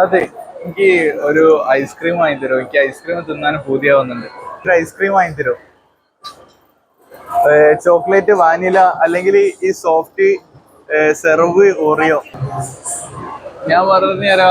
അതെ എനിക്ക് ഒരു ഐസ്ക്രീം വാങ്ങി തരുമോ എനിക്ക് ഐസ്ക്രീം തിന്നാൻ പൂതിയാവുന്നുണ്ട്. ഒരു ഐസ്ക്രീം വാങ്ങി തരുമോ ചോക്ലേറ്റ് വാനില അല്ലെങ്കിൽ ഈ സോഫ്റ്റ് സെർവ് ഓറിയോ ഞാൻ പറഞ്ഞു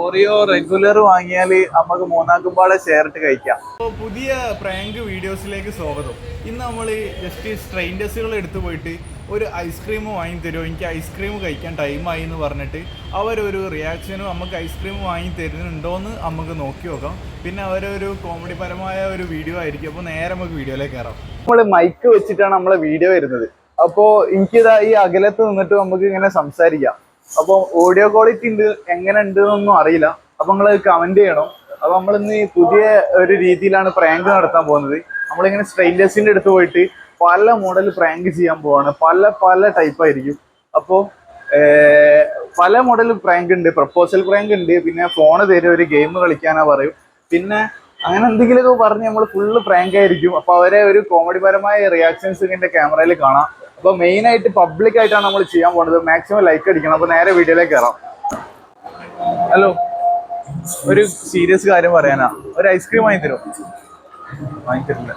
ഓറിയോ റെഗുലർ വാങ്ങിയാൽ നമുക്ക് മൂന്നാക്കുമ്പാടെ ചേർത്ത് കഴിക്കാം. പുതിയ പ്രാങ്ക് വീഡിയോസിലേക്ക് സ്വാഗതം. ഇന്ന് നമ്മൾ ജസ്റ്റ് സ്ട്രെയിൻഡേഴ്സുകൾ എടുത്തു പോയിട്ട് ഒരു ഐസ്ക്രീം വാങ്ങി തരുമോ? എനിക്ക് ഐസ്ക്രീം കഴിക്കാൻ ടൈമായി എന്ന് പറഞ്ഞിട്ട് അവരൊരു റിയാക്ഷനും നമുക്ക് ഐസ്ക്രീം വാങ്ങി തരുന്നുണ്ടോയെന്ന് നമുക്ക് നോക്കി നോക്കാം. പിന്നെ അവരൊരു കോമഡി പരമായ ഒരു വീഡിയോ ആയിരിക്കും. അപ്പോൾ നേരെ നമുക്ക് വീഡിയോയിലേക്ക് കയറാം. നമ്മൾ മൈക്ക് വെച്ചിട്ടാണ് നമ്മളെ വീഡിയോ വരുന്നത്. അപ്പോൾ എനിക്കിതാ ഈ അകലത്ത് നിന്നിട്ട് നമുക്ക് ഇങ്ങനെ സംസാരിക്കാം. അപ്പോൾ ഓഡിയോ ക്വാളിറ്റി ഉണ്ട് എങ്ങനെ ഉണ്ട് എന്നൊന്നും അറിയില്ല. അപ്പോൾ നിങ്ങൾ കമന്റ് ചെയ്യണം. അപ്പോൾ നമ്മൾ ഇന്ന് പുതിയ ഒരു രീതിയിലാണ് പ്രാങ്ക് നടത്താൻ പോകുന്നത്. നമ്മളിങ്ങനെ സ്ട്രെയിൻഡേഴ്സിന്റെ അടുത്ത് പോയിട്ട് പല മോഡൽ പ്രാങ്ക് ചെയ്യാൻ പോവാണ്. പല പല ടൈപ്പ് ആയിരിക്കും. അപ്പോ പല മോഡൽ പ്രാങ്ക് ഉണ്ട്. പ്രപ്പോസൽ പ്രാങ്ക് ഉണ്ട്. പിന്നെ ഫോണ് തരും ഒരു ഗെയിം കളിക്കാനാ പറയും. പിന്നെ അങ്ങനെ എന്തെങ്കിലുമൊക്കെ പറഞ്ഞ് നമ്മൾ ഫുള്ള് പ്രാങ്ക് ആയിരിക്കും. അപ്പൊ അവരെ ഒരു കോമഡി പരമായ റിയാക്ഷൻസ് ഇതിന്റെ ക്യാമറയിൽ കാണാം. അപ്പൊ മെയിൻ ആയിട്ട് പബ്ലിക് ആയിട്ടാണ് നമ്മൾ ചെയ്യാൻ പോകുന്നത് മാക്സിമം ലൈക്ക് അടിക്കണം. അപ്പൊ നേരെ വീഡിയോയിലേക്ക് കയറാം ഹലോ ഒരു സീരിയസ് കാര്യം പറയാനാ. ഒരു ഐസ്ക്രീം വാങ്ങി തരുമോ വാങ്ങി തരില്ല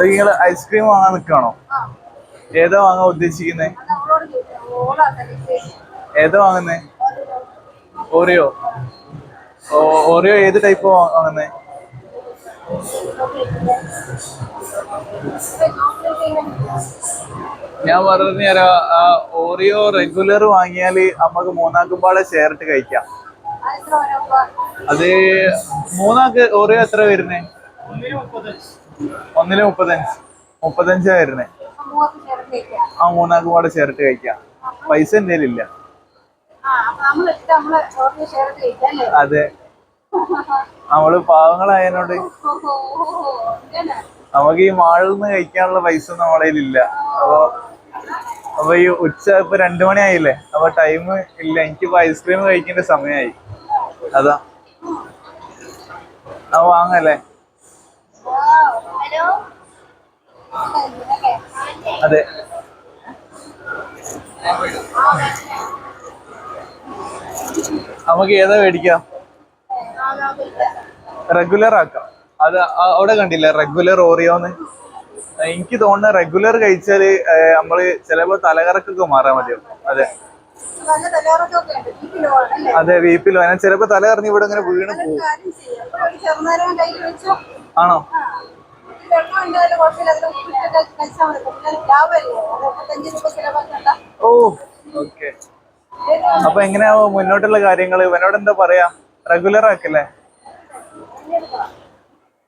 നിങ്ങൾ ഐസ്ക്രീം വാങ്ങാൻ നിൽക്കുകയാണോ ഏതാ വാങ്ങാൻ ഉദ്ദേശിക്കുന്നേ? ഏതാ വാങ്ങുന്നേ? ഓറിയോ? ഓറിയോ ഏത് ടൈപ്പ് വാങ്ങുന്നേ? ഞാൻ പറഞ്ഞു തരാ ഓറിയോ റെഗുലർ വാങ്ങിയാൽ നമുക്ക് മൂന്നാക്കുമ്പാടെ ചേർത്ത് കഴിക്കാം. അത് മൂന്നാക്ക് ഓറിയോ എത്ര വരുന്നേ? ഒന്നിൽ മുപ്പത്തഞ്ച്. മുപ്പത്തഞ്ചാ വരുന്നേ. ആ മൂന്നാക്കും പാടെ ചേർത്ത് കഴിക്കാം. പൈസ എന്തേലും ഇല്ല. അതെ. നമ്മൾ പാവങ്ങളായതിനോട് നമുക്ക് ഈ മാളിൽ നിന്ന് കഴിക്കാനുള്ള പൈസ ഇല്ല അപ്പൊ അപ്പൊ ഈ ഉച്ച ഇപ്പൊ രണ്ടു മണിയായില്ലേ അപ്പൊ ടൈം ഇല്ല എനിക്കിപ്പോ ഐസ്ക്രീം കഴിക്കേണ്ട സമയമായി അതാ ആ വാങ്ങല്ലേ അതെ നമുക്ക് ഏതാ മേടിക്കാം റെഗുലർ ആക്കാം. അത് അവിടെ കണ്ടില്ല? റെഗുലർ ഓറിയോന്ന് എനിക്ക് തോന്നുന്ന റെഗുലർ കഴിച്ചാൽ നമ്മൾ ചിലപ്പോ തലകറക്കൊക്കെ മാറാൻ മതിയാവും. അതെ. അതെ വീപ്പിൽ വേണം ചിലപ്പോ തലകറങ്ങി ഇവിടെ ഇങ്ങനെ വീണ് പോകും. ആണോ? ഓ ഓക്കെ. അപ്പൊ എങ്ങനെയാവോ മുന്നോട്ടുള്ള കാര്യങ്ങൾ? ഇവനോട് എന്താ പറയാ? റെഗുലർ ആക്കല്ലേ?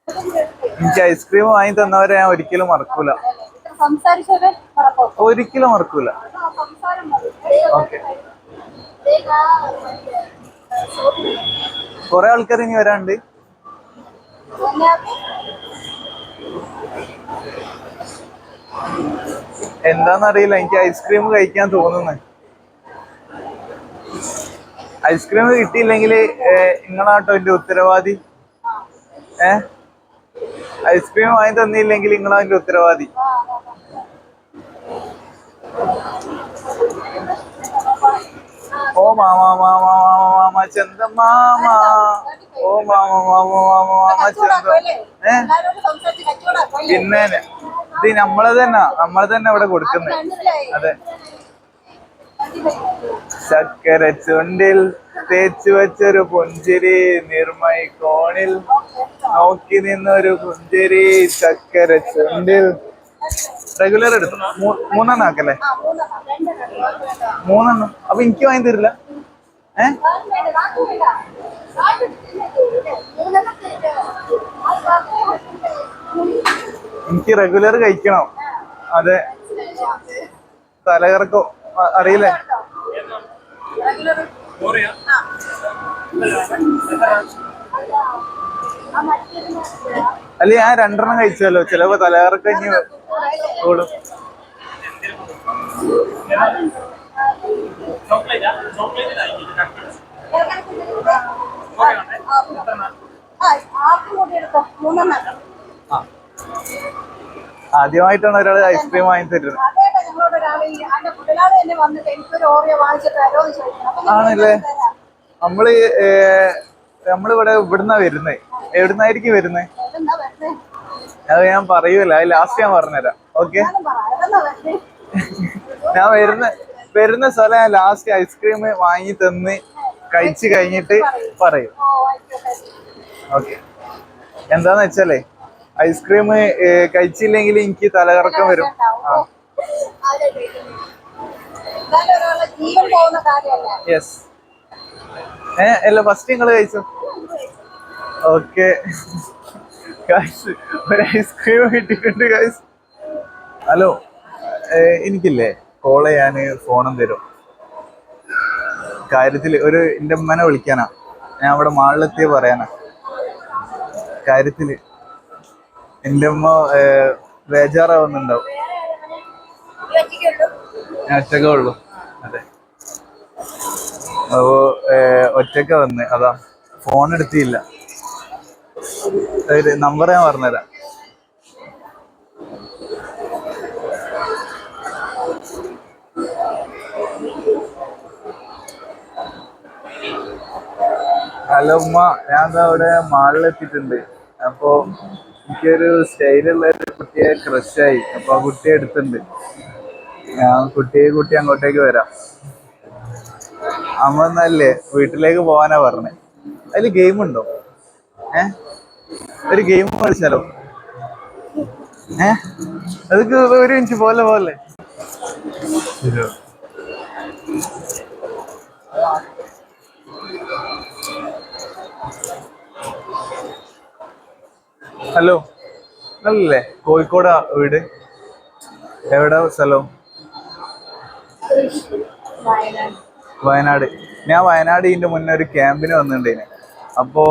എനിക്ക് ഐസ്ക്രീം വാങ്ങി തന്നവരെ ഞാൻ ഒരിക്കലും മറക്കൂല. ഒരിക്കലും മറക്കൂല. ഓക്കെ കൊറേ ആൾക്കാർ ഇനി വരാണ്ട്. എന്താന്നറിയില്ല എനിക്ക് ഐസ്ക്രീം കഴിക്കാൻ തോന്നുന്നു. ഐസ്ക്രീം കിട്ടിയില്ലെങ്കിൽ നിങ്ങളാട്ടോ എന്റെ ഉത്തരവാദി? ഏ? ഐസ്ക്രീം വാങ്ങി തന്നില്ലെങ്കിൽ നിങ്ങളാ അതിന്റെ ഉത്തരവാദി. ഓ മാമ മാമ മാമ മാമ ചന്ത മാമ. ഓ മാമ മാമ മാമ മാമ ചന്ത. ഏ? പിന്നെ ഇത് നമ്മളെ തന്നെ നമ്മളെ തന്നെ ഇവിടെ കൊടുക്കുന്നത് അതെ. ചക്കര ചുണ്ടിൽ തേച്ചു വെച്ചൊരു പുഞ്ചിരി നിർമ്മയി കോണിൽ നോക്കി നിന്നൊരു പുഞ്ചിരി ചക്കര ചുണ്ടിൽ. റെഗുലർ എടുത്തു? മൂന്നെണ്ണം. ആക്കല്ലേ മൂന്നെണ്ണം. അപ്പൊ എനിക്ക് വാങ്ങി തരില്ല. ഏ? എനിക്ക് റെഗുലർ കഴിക്കണം. അതെ. തലകറക്കോ. അറിയില്ലേ? അല്ല ഞാൻ രണ്ടെണ്ണം കഴിച്ചല്ലോ. ചിലപ്പോ തലകറക്കം ഇനി ഓടും ആദ്യമായിട്ടാണ് ഒരാൾ ഐസ്ക്രീം വാങ്ങി തരുന്നത് ആണല്ലേ? നമ്മൾ നമ്മളിവിടെ ഇവിടുന്നാ വരുന്നേ. എവിടുന്നായിരിക്കും വരുന്നേ? അത് ഞാൻ പറയൂല. അത് ലാസ്റ്റ് ഞാൻ പറഞ്ഞുതരാം. ഓക്കെ? ഞാൻ വരുന്ന വരുന്ന സ്ഥലം ഞാൻ ലാസ്റ്റ് ഐസ്ക്രീം വാങ്ങി തന്ന് കഴിച്ചു കഴിഞ്ഞിട്ട് പറയും. ഓക്കെ എന്താന്ന് വെച്ചാലേ ഐസ്ക്രീം കഴിച്ചില്ലെങ്കിൽ എനിക്ക് തലകറക്കം വരും. ഉണ്ടാവും. യെസ് ഏ അല്ല ഫസ്റ്റ് നിങ്ങൾ കഴിച്ചു? ഓക്കെ ഒരു ഐസ്ക്രീം കിട്ടിയിട്ടുണ്ട് ഗൈസ് ഹലോ എനിക്കില്ലേ കോൾ ചെയ്യാൻ ഫോണും തരും. കാര്യത്തിൽ ഒരു എന്റെ ഉമ്മനെ വിളിക്കാനാ. ഞാൻ അവിടെ മാളിലെത്തിയ പറയാനാ. കാര്യത്തിൽ എന്റെ ഉമ്മ ബേജാറാവുന്നുണ്ടാവും. ഒറ്റക്കേ ഉള്ളൂ. അതെ. അപ്പോ ഒറ്റക്ക വന്ന്. അതാ ഫോൺ എടുത്തില്ല നമ്പർ ഞാൻ പറഞ്ഞുതരാം. ഹലോ ഉമ്മ ഞാൻ എന്താ അവിടെ മാളിലെത്തിയിട്ടുണ്ട്. അപ്പോ എനിക്കൊരു സ്റ്റൈലുള്ള ഒരു കുട്ടിയെ ക്രഷായി അപ്പൊ ആ കുട്ടിയെ എടുത്തിട്ടുണ്ട്. ഞാൻ കുട്ടിയെ കുട്ടി അങ്ങോട്ടേക്ക് വരാം. അമ്മ എന്നല്ലേ വീട്ടിലേക്ക് പോവാനാ പറഞ്ഞേ. അതിൽ ഗെയിം ഉണ്ടോ? ഏ? ഒരു ഗെയിം കളിച്ചാലോ? ഏ? അതൊക്കെ ഒരു ഇഞ്ച് പോലെ പോലെ. ഹലോ അല്ലേ കോഴിക്കോടാ വീട്. എവിടെ സ്ഥലം? വയനാട്. ഞാൻ വയനാട് ഇതിന്റെ മുന്നേ ഒരു ക്യാമ്പിന് വന്നിട്ടുണ്ടേന്. അപ്പോ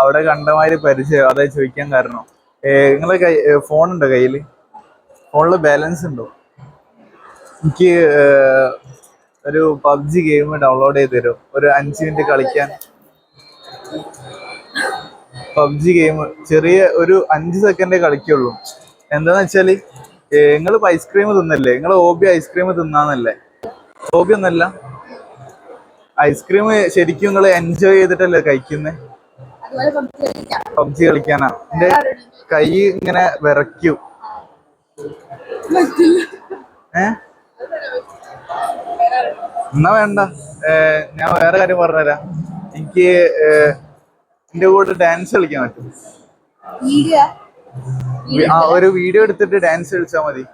അവിടെ കണ്ടമാതിരി പരിചയം അതായത് ചോദിക്കാൻ കാരണം. നിങ്ങളെ കൈ ഫോൺ ഉണ്ടോ കയ്യിൽ ഫോണിൽ ബാലൻസ് ഉണ്ടോ? എനിക്ക് ഒരു പബ്ജി ഗെയിം ഡൗൺലോഡ് ചെയ്ത് തരും ഒരു അഞ്ച് മിനിറ്റ് കളിക്കാൻ. പബ്ജി ഗെയിം ചെറിയ ഒരു അഞ്ച് സെക്കൻഡേ കളിക്കുള്ളൂ. എന്താന്ന് വെച്ചാൽ നിങ്ങൾ ഐസ്ക്രീം തിന്നല്ലേ? നിങ്ങൾ ഓബി ഐസ്ക്രീം തിന്നാന്നല്ലേ? ഹോബി ഒന്നല്ല ഐസ്ക്രീം ശരിക്കും നിങ്ങൾ എൻജോയ് ചെയ്തിട്ടല്ലേ കഴിക്കുന്നേ? പബ്ജി കളിക്കാനാ. എന്റെ കൈ ഇങ്ങനെ വിറയ്ക്കും. ഏ? എന്നാ വേണ്ട. ഞാൻ വേറെ കാര്യം പറഞ്ഞുതരാം. എനിക്ക് എന്റെ കൂടെ ഡാൻസ് കളിക്കാൻ പറ്റും. ആ ഒരു വീഡിയോ എടുത്തിട്ട് ഡാൻസ് കളിച്ചാൽ മതി.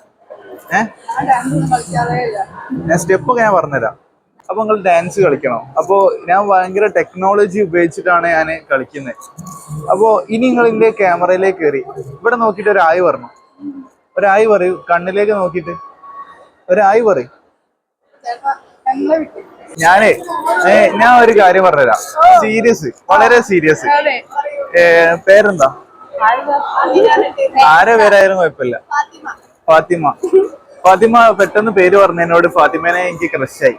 ഞാൻ സ്റ്റെപ്പ് ഒക്കെ ഞാൻ പറഞ്ഞുതരാം. അപ്പൊ നിങ്ങൾ ഡാൻസ് കളിക്കണം. അപ്പോ ഞാൻ ഭയങ്കര ടെക്നോളജി ഉപയോഗിച്ചിട്ടാണ് ഞാൻ കളിക്കുന്നത് അപ്പോ ഇനി നിങ്ങൾ ഇതിന്റെ ക്യാമറയിലേക്ക് കയറി. ഇവിടെ നോക്കിട്ട് ഒരു ആയി പറഞ്ഞു ഒരായി പറയൂ. കണ്ണിലേക്ക് നോക്കിട്ട് ഒരായി പറയും. ചിലപ്പോ ഞങ്ങളെ വിട്ടു. ഞാനേ ഞാൻ ഒരു കാര്യം പറഞ്ഞുതരാം. സീരിയസ് വളരെ സീരിയസ്. പേരെന്താ? ആരെ പേരായാലും കുഴപ്പമില്ല. ഫാത്തിമ. ഫാത്തിമ പെട്ടെന്ന് പേര് പറഞ്ഞതിനോട് ഫാത്തിമേനെ എനിക്ക് ക്രഷായി.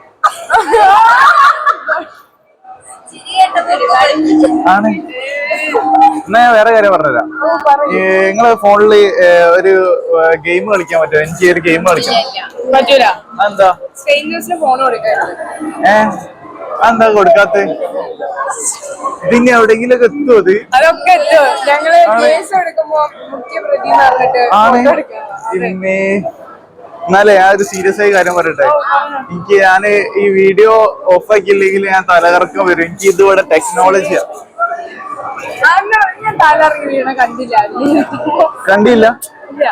ആണ്. എന്നാ ഞാൻ വേറെ കാര്യം പറഞ്ഞുതരാം. നിങ്ങൾ ഫോണിൽ ഒരു ഗെയിം കളിക്കാൻ പറ്റുമോ? എനിക്ക് ഒരു ഗെയിം കളിക്കാം. പറ്റൂല. എന്താ ഫോൺ ഏ? എന്താ കൊടുക്കാത്ത ഇതിന് എവിടെങ്കിലൊക്കെ എത്തുമോ ഇത്? അതൊക്കെ എത്തും. ഞങ്ങൾ കേസ് എടുക്കുമ്പോ മുഖ്യ പ്രതി എന്ന് പറഞ്ഞിട്ട് ആണ്. photo എടുക്കണം. പിന്നെ എന്നാലേ ഞാൻ ഒരു സീരിയസ് ആയി കാര്യം പറയട്ടെ. എനിക്ക് ഞാൻ ഈ വീഡിയോ ഓഫ് ആക്കിയില്ലെങ്കിൽ ഞാൻ തലകറക്കം വരും. എനിക്ക് ഇതുപോലെ ടെക്നോളജിയാ അന്ന് ഞാൻ വീണ കണ്ടില്ല. കണ്ടില്ല? ഇല്ല.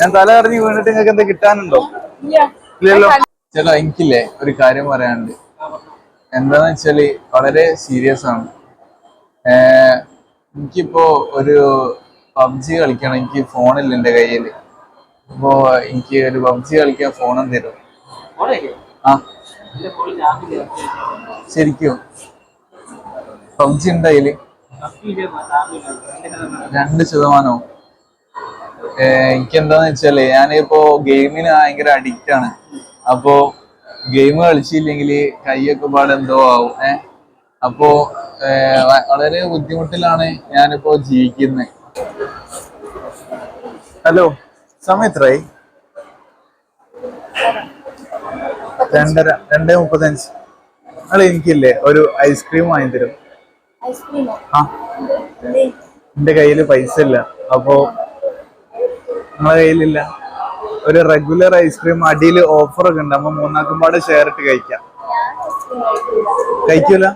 ഞാൻ തല കറങ്ങി വീണിട്ട് നിങ്ങൾക്ക് എന്താ കിട്ടാനുണ്ടോ? ഇല്ല. ഇല്ലല്ലോ. ചേട്ടാ എനിക്കില്ലേ ഒരു കാര്യം പറയാനുണ്ട്. എന്താന്ന് വെച്ചാൽ വളരെ സീരിയസ് ആണ്. എനിക്കിപ്പോ ഒരു പബ്ജി കളിക്കണം. എനിക്ക് ഫോണില്ല എന്റെ കയ്യിൽ അപ്പോ എനിക്ക് ഒരു പബ്ജി കളിക്കാൻ ഫോണും തരും? ആ. ശരിക്കും. പബ്ജി ഉണ്ട് അതിൽ? രണ്ട് ശതമാനോ? എനിക്ക് എന്താന്ന് വെച്ചാൽ ഞാനിപ്പോ ഗെയിമിന് ഭയങ്കര അഡിക്റ്റ് ആണ്. അപ്പോ ഗെയിം കളിച്ചില്ലെങ്കിൽ കൈയൊക്കെ പാടെ എന്തോ ആവും. ഏ? അപ്പോ വളരെ ബുദ്ധിമുട്ടിലാണ് ഞാനിപ്പോ ജീവിക്കുന്നത് ഹലോ സമയം എത്രയായി രണ്ടര രണ്ടേ മുപ്പത്തഞ്ച്. അല്ല എനിക്കില്ലേ ഒരു ഐസ്ക്രീം വാങ്ങി തരും. ഐസ്ക്രീമോ ആ? എന്റെ കയ്യിൽ പൈസ ഇല്ല. അപ്പോ നിങ്ങളെ കയ്യിലില്ല? ഒരു റെഗുലർ ഐസ്ക്രീം അടിയിൽ ഓഫർ ഒക്കെ ഉണ്ട്. അപ്പൊ മൂന്നാക്കുമ്പാട് ഷെയർ ഇട്ട് കഴിക്കാം. കഴിക്കൂല?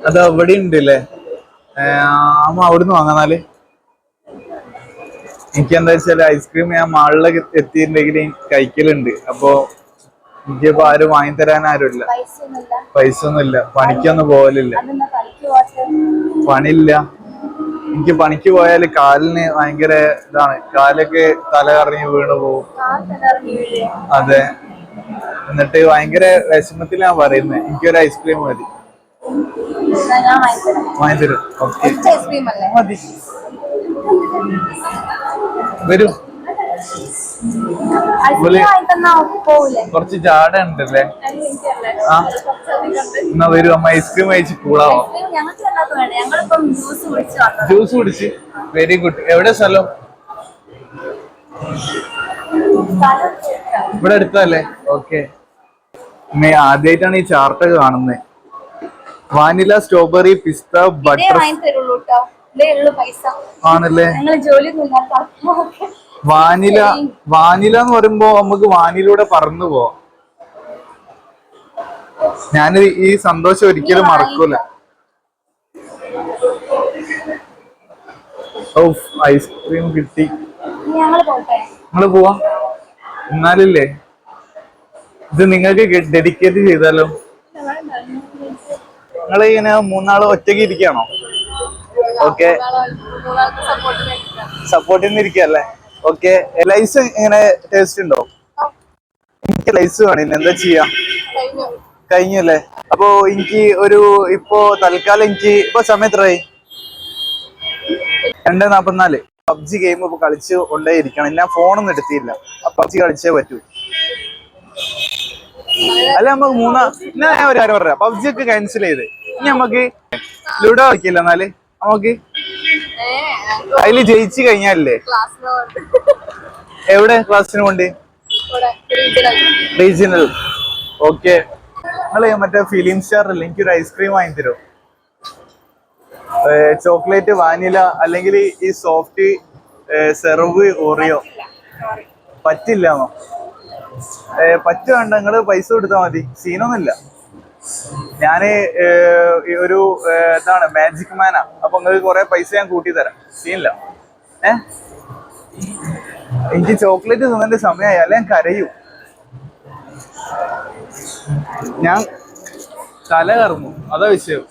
അത് അവിടെ ഉണ്ട് അല്ലേ അമ്മ അവിടുന്ന് വാങ്ങാനാല് എനിക്ക് എന്താ വെച്ചാൽ ഐസ്ക്രീം ഞാൻ മാളിലൊക്കെ എത്തിയിട്ടുണ്ടെങ്കിൽ കഴിക്കലുണ്ട്. അപ്പൊ എനിക്കിപ്പോ ആരും വാങ്ങിത്തരാൻ ആരുമില്ല. പൈസ ഒന്നുമില്ല പണിക്കൊന്നും പോകലില്ല പണില്ല പണിയില്ല. എനിക്ക് പണിക്ക് പോയാൽ കാലിന് ഭയങ്കര ഇതാണ്. കാലൊക്കെ തല കറങ്ങി വീണു പോകും അതെ. എന്നിട്ട് ഭയങ്കര വിഷമത്തിലാ പറയുന്നത് എനിക്കൊരു ഐസ്ക്രീം മതി. എന്നാ ഞാൻ വാങ്ങിത്തരാം. വാങ്ങി തരും ഓക്കെ ഐസ്ക്രീം അല്ലേ? മതി. വരും. കുറച്ച് ജാട ഉണ്ടല്ലേ ആ. എന്നാ വരും അമ്മ ഐസ്ക്രീം കഴിച്ച് കൂളാവോ? ജ്യൂസ് കുടിച്ച്. വെരി ഗുഡ് എവിടെ സ്ഥലം. ഇവിടെ അടുത്തല്ലേ ഓക്കെ മേ ആദ്യമായിട്ടാണ് ഈ ചാർട്ട് കാണുന്നത് വാനില സ്ട്രോബെറി പിസ്ത ബട്ടർ ആണല്ലേ? വാനില വാനില എന്ന് പറയുമ്പോ നമുക്ക് വാനിലൂടെ പറന്നു പോവാം ഞാൻ ഈ സന്തോഷം ഒരിക്കലും മറക്കൂല. ഐസ്ക്രീം കിട്ടി. നിങ്ങൾ പോവാ? എന്നാലില്ലേ? ഇത് നിങ്ങൾക്ക് ഡെഡിക്കേറ്റ് ചെയ്താലോ? നിങ്ങൾ ഇങ്ങനെ മൂന്നാൾ ഒറ്റയ്ക്ക് ഇരിക്കുകയാണോ? ഓക്കെ സപ്പോർട്ടിന്ന് ഇരിക്കല്ലേ ഓക്കെ ലൈസ് ഇങ്ങനെ ടേസ്റ്റ് ഉണ്ടോ? എനിക്ക് ലൈസ് വേണം എന്താ ചെയ്യാ? കഴിഞ്ഞല്ലേ? അപ്പോ എനിക്ക് ഒരു ഇപ്പോ തൽക്കാലം എനിക്ക് ഇപ്പൊ സമയം എത്രയായി? രണ്ട് നാപ്പത്തിനാല്. പബ്ജി ഗെയിം ഇപ്പൊ കളിച്ച് കൊണ്ടേ ഇരിക്കണം ഞാൻ ഫോണൊന്നും എടുത്തില്ല. പബ്ജി കളിച്ചേ പറ്റൂ. അല്ല നമുക്ക് മൂന്നാ ഞാൻ ഒരു കാര്യം പറയാം. പബ്ജി ഒക്കെ ക്യാൻസൽ ചെയ്ത്. ഇനി നമുക്ക് ലുഡോ കളിക്കില്ല എന്നാൽ? നമുക്ക് അതിൽ ജയിച്ചു കഴിഞ്ഞാലേ എവിടെ ക്ലാസ്സിന് കൊണ്ട് റീജിയണൽ ഓക്കെ നിങ്ങൾ മറ്റേ ഫിലിം സ്റ്റാർ എനിക്ക് ഒരു ഐസ്ക്രീം വാങ്ങി തരും? ചോക്ലേറ്റ് വാനില അല്ലെങ്കിൽ ഈ സോഫ്റ്റ് സെർവ് ഓറിയോ പറ്റില്ലാന്നോ? പറ്റുവേണ്ട. നിങ്ങൾ പൈസ കൊടുത്താൽ മതി. സീനൊന്നുമില്ല ഞാൻ ഒരു എന്താണ് മാജിക് മാനാ അപ്പൊ നിങ്ങൾക്ക് കുറെ പൈസ ഞാൻ കൂട്ടി തരാം സീനില്ല. ഏ? എനിക്ക് ചോക്ലേറ്റ് തിന്നേണ്ട സമയമായി അല്ലെ ഞാൻ കരയൂ. ഞാൻ തല കറങ്ങും. അതാ വിഷയം.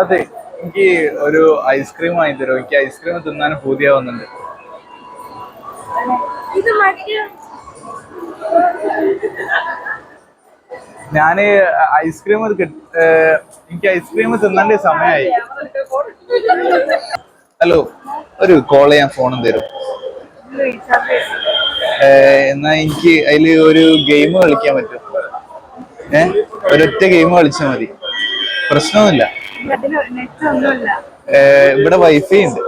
അതെ എനിക്ക് ഒരു ഐസ്ക്രീം വാങ്ങി തരുമോ? എനിക്ക് ഐസ്ക്രീം തിന്നാൻ പൂതിയാവുന്നുണ്ട്. ഇത് ഞാൻ ഐസ്ക്രീം എനിക്ക് ഐസ്ക്രീം തിന്നേണ്ട സമയമായി ഹലോ ഒരു കോൾ ചെയ്യാൻ ഫോണും തരും എന്നാ എനിക്ക് അതിൽ ഒരു ഗെയിം കളിക്കാൻ പറ്റും. ഏ ഒരൊറ്റ ഗെയിം കളിച്ചാൽ മതി. പ്രശ്നമൊന്നുമില്ല. ഇവിടെ വൈഫൈ ഉണ്ട്.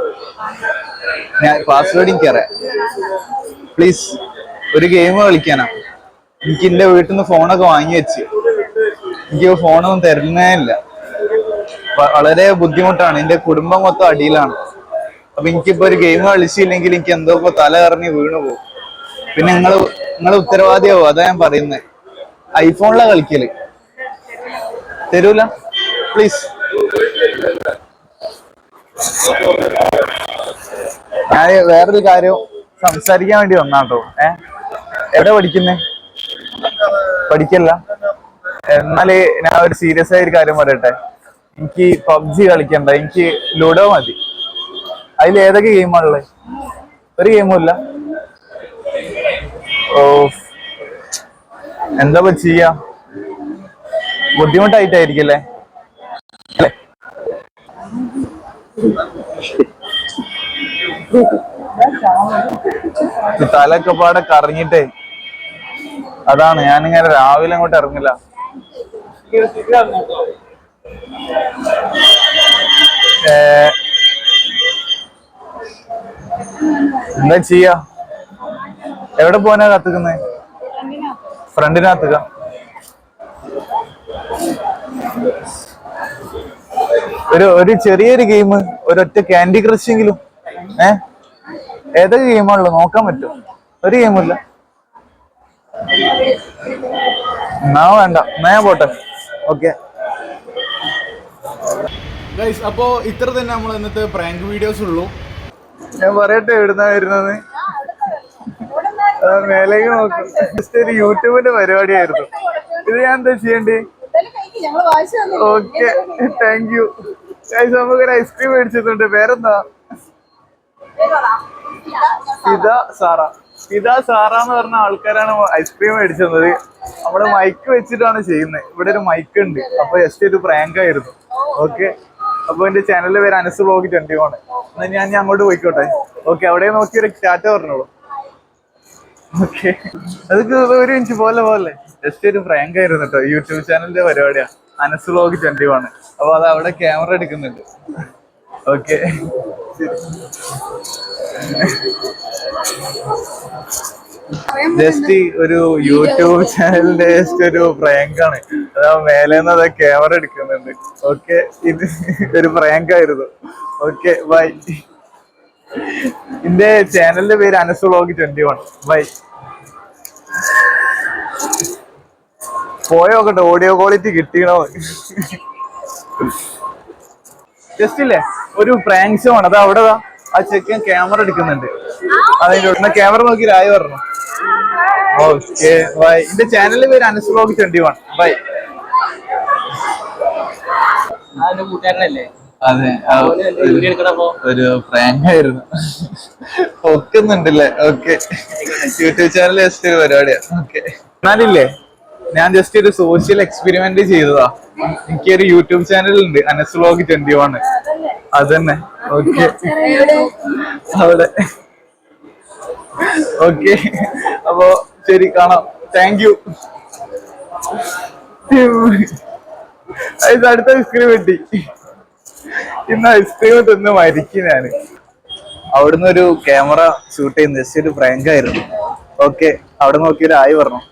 ഞാൻ പാസ്വേഡ് എനിക്കറിയാം. പ്ലീസ് ഒരു ഗെയിം കളിക്കാനാ. എനിക്ക് എന്റെ വീട്ടിൽ നിന്ന് ഫോണൊക്കെ വാങ്ങി വെച്ച്. എനിക്ക് ഫോണൊന്നും തരുന്നേ ഇല്ല. വളരെ ബുദ്ധിമുട്ടാണ്. എന്റെ കുടുംബം മൊത്തം അടിയിലാണ്. അപ്പൊ എനിക്കിപ്പോ ഒരു ഗെയിം കളിച്ചില്ലെങ്കിൽ എനിക്ക് എന്തോ ഇപ്പൊ തല കറങ്ങി വീണു പോകും. പിന്നെ നിങ്ങൾ നിങ്ങൾ ഉത്തരവാദിയാവും? അതാ ഞാൻ പറയുന്നത് ഐഫോണിലാ കളിക്കൽ. തരൂല? പ്ലീസ് ഞാൻ വേറൊരു കാര്യം സംസാരിക്കാൻ വേണ്ടി വന്നാട്ടോ. ഏ? എവിടെ പഠിക്കുന്നേ? പഠിക്കല്ല. എന്നാൽ ഞാൻ ഒരു സീരിയസ് ആയ ഒരു കാര്യം പറയട്ടെ. എനിക്ക് പബ്ജി കളിക്കണ്ട. എനിക്ക് ലുഡോ മതി. അതിൽ ഏതൊക്കെ ഗെയിമാണുള്ളത് ഒരു ഗെയിമും ഇല്ല. ഓ എന്താ ചെയ്യ? ബുദ്ധിമുട്ടായിട്ടായിരിക്കല്ലേ തലക്കപ്പാടെ കറങ്ങിട്ടേ അതാണ് ഞാനിങ്ങനെ രാവിലെ അങ്ങോട്ട് ഇറങ്ങില്ല. എന്താ ചെയ്യാ? എവിടെ പോകാനാ കത്തുക്കുന്നേ? ഫ്രണ്ടിനകത്തുക ഒരു ഒരു ചെറിയൊരു ഗെയിം ഒരൊറ്റ ക്യാൻഡി ക്രഷ് എങ്കിലും ഏ? ഏതൊക്കെ ഗെയിമാണല്ലോ നോക്കാൻ പറ്റും ഒരു ഗെയിമില്ല എന്നാ വേണ്ട. എന്നാ പോട്ടെ. ഓക്കെ ഗൈസ് അപ്പോ ഇത്ര തന്നെ നമ്മൾ ഇന്നത്തെ പ്രാങ്ക് വീഡിയോസ് ഉള്ളൂ. ഞാൻ പറയട്ടെ എവിടുന്നാ വരുന്നത് മേലേക്ക് നോക്കും. ജസ്റ്റ് ഒരു യൂട്യൂബിന്റെ പരിപാടിയായിരുന്നു. ഇത് ഞാൻ എന്താ ചെയ്യണ്ടേ? ഓക്കെ താങ്ക് യു ഗൈസ് നമുക്ക് ഒരു ഐസ്ക്രീം മേടിച്ചിട്ടുണ്ട്. പേരെന്താ? ഇതാ, സാറ. ഫിദ സാറാന്ന് പറഞ്ഞ ആൾക്കാരാണ് ഐസ്ക്രീം മേടിച്ചത്. നമ്മൾ മൈക്ക് വെച്ചിട്ടാണ് ചെയ്യുന്നത്. ഇവിടെ ഒരു മൈക്ക് ഉണ്ട്. അപ്പൊ ജസ്റ്റ് ഒരു പ്രാങ്ക് ആയിരുന്നു. ഓക്കെ അപ്പൊ എന്റെ ചാനലിൽ പേര് അനസ് ബ്ലോഗ് ട്വന്റി ആണ് എന്നാ ഞാൻ ഞാൻ അങ്ങോട്ട് പോയിക്കോട്ടെ. ഓക്കെ അവിടെ നോക്കി ഒരു ടാറ്റ പറഞ്ഞോളൂ. ഓക്കെ അതൊക്കെ ഒരു ഇഞ്ച് പോലെ പോലെ. ജസ്റ്റ് ഒരു പ്രാങ്ക് ആയിരുന്നു കേട്ടോ യൂട്യൂബ് ചാനലിന്റെ പരിപാടിയാണ്. അനസ് ബ്ലോഗ് ട്വന്റി ആണ് അപ്പൊ അത് അവിടെ ക്യാമറ എടുക്കുന്നുണ്ട്. ഓക്കെ. ജസ്റ്റ് ഒരു യൂട്യൂബ് ചാനലിന്റെ ജസ്റ്റ് ഒരു പ്രയങ്കാണ് അതാ മേലെ നിന്ന് അതാ ക്യാമറ എടുക്കുന്നുണ്ട്. ഓക്കെ ഇത് ഒരു പ്രയങ്കായിരുന്നു ഓക്കെ ബൈ. എന്റെ ചാനലിന്റെ പേര് Anas vlog twenty one. Bye. പോയോക്കട്ടെ audio quality കിട്ടിയണോ ജസ്റ്റ് ഇല്ലേ ഒരു പ്രാങ്ക് ഷോ ആണ്. അത് അവിടെ ആ ചെക്കൻ ക്യാമറ എടുക്കുന്നുണ്ട്. അതിന്റെ ക്യാമറ നോക്കി രായ പറഞ്ഞു. ഓക്കെ ബൈ എന്റെ ചാനലിൽ പേര് Anas vlog twenty one bye കൂട്ടുകാരനല്ലേ? അതെ ഒരു പ്രാങ്ക് ആയിരുന്നു. ഒക്കുന്നുണ്ടല്ലേ ഓക്കെ യൂട്യൂബ് ചാനൽ ജസ്റ്റ് ഒരു പരിപാടിയാണ് ഓക്കെ എന്നാലില്ലേ? ഞാൻ ജസ്റ്റ് ഒരു സോഷ്യൽ എക്സ്പെരിമെന്റ് ചെയ്തതാ. എനിക്കൊരു യൂട്യൂബ് ചാനൽ ഉണ്ട് അനസ് വ്ലോഗ് ട്വന്റി വൺ. അതന്നെ. ഓക്കെ. അവിടെ. ഓക്കെ. അപ്പോ ശരി കാണാം. താങ്ക് യു അടുത്ത ഐസ്ക്രീം കിട്ടി. ഇന്ന് ഐസ്ക്രീം തിന്ന് മരിക്കും ഞാൻ. അവിടുന്ന് ഒരു ക്യാമറ ഷൂട്ട് ചെയ്യുന്ന ജസ്റ്റ് ഒരു പ്രാങ്ക് ആയിരുന്നു. ഓക്കെ. അവിടെ നോക്കിയൊരു ഒരു ആയി പറഞ്ഞു.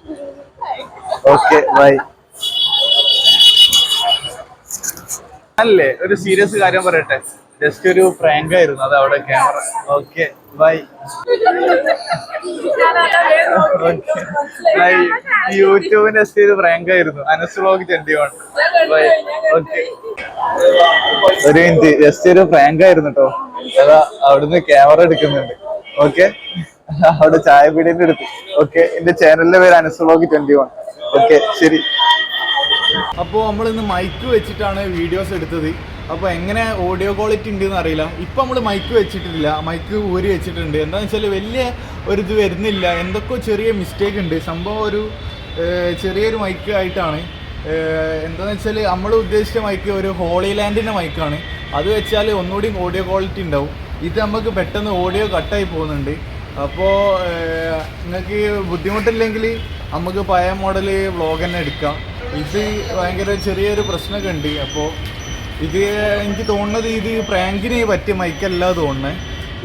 ഓക്കെ ബൈ അല്ലേ? ഒരു സീരിയസ് കാര്യം പറയട്ടെ. ജസ്റ്റ് ഒരു പ്രാങ്ക് ആയിരുന്നു അത് അവിടെ ക്യാമറ ഓക്കെ ബൈ യൂട്യൂബിന്റെ ജസ്റ്റ് ഒരു പ്രാങ്ക് ആയിരുന്നു. Anas vlog twenty one bye okay ഒരു മിനിറ്റ് ജസ്റ്റ് ഒരു പ്രാങ്ക് ആയിരുന്നു കേട്ടോ അതാ അവിടുന്ന് ക്യാമറ എടുക്കുന്നുണ്ട്. ഓക്കെ അവിടെ ചായ പീടിന്റെ അടുത്ത്. ഓക്കെ എന്റെ ചാനലിന്റെ പേര് Anas vlog twenty one okay ശരി. അപ്പോൾ നമ്മൾ ഇന്ന് മൈക്ക് വെച്ചിട്ടാണ് വീഡിയോസ് എടുത്തത്. അപ്പോൾ എങ്ങനെ ഓഡിയോ ക്വാളിറ്റി ഉണ്ട് എന്ന് അറിയില്ല. ഇപ്പം നമ്മൾ മൈക്ക് വെച്ചിട്ടില്ല. മൈക്ക് ഊരി വെച്ചിട്ടുണ്ട്. എന്താണെന്ന് വെച്ചാൽ വലിയ ഒരു ഇത് വരുന്നില്ല. എന്തൊക്കെയോ ചെറിയ മിസ്റ്റേക്ക് ഉണ്ട്. സംഭവം ഒരു ചെറിയൊരു മൈക്ക് ആയിട്ടാണ്. എന്താണെന്ന് വെച്ചാൽ നമ്മൾ ഉദ്ദേശിച്ച മൈക്ക് ഒരു ഹോളി ലാൻഡിന്റെ മൈക്കാണ് അത് വെച്ചാൽ ഒന്നുകൂടി ഓഡിയോ ക്വാളിറ്റി ഉണ്ടാവും. ഇത് നമുക്ക് പെട്ടെന്ന് ഓഡിയോ കട്ടായി പോകുന്നുണ്ട്. അപ്പോൾ നിങ്ങൾക്ക് ബുദ്ധിമുട്ടില്ലെങ്കിൽ നമുക്ക് പഴയ മോഡൽ വ്ളോഗ് തന്നെ എടുക്കാം. ഇത് ഭയങ്കര ചെറിയൊരു പ്രശ്നമൊക്കെ ഉണ്ട്. അപ്പോൾ ഇത് എനിക്ക് തോന്നുന്നത് ഇത് പ്രാങ്കിന് പറ്റിയ മൈക്കല്ല തോന്നുന്നത്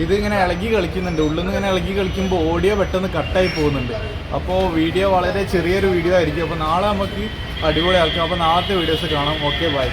ഇത് ഇങ്ങനെ ഇളകി കളിക്കുന്നുണ്ട്. ഉള്ളിൽ നിന്ന് ഇങ്ങനെ ഇളകി കളിക്കുമ്പോൾ ഓഡിയോ പെട്ടെന്ന് കട്ടായി പോകുന്നുണ്ട്. അപ്പോൾ വീഡിയോ വളരെ ചെറിയൊരു വീഡിയോ ആയിരിക്കും. അപ്പോൾ നാളെ നമുക്ക് അടിപൊളിയാക്കാം അപ്പോൾ നാളത്തെ വീഡിയോസ് കാണാം. Okay bye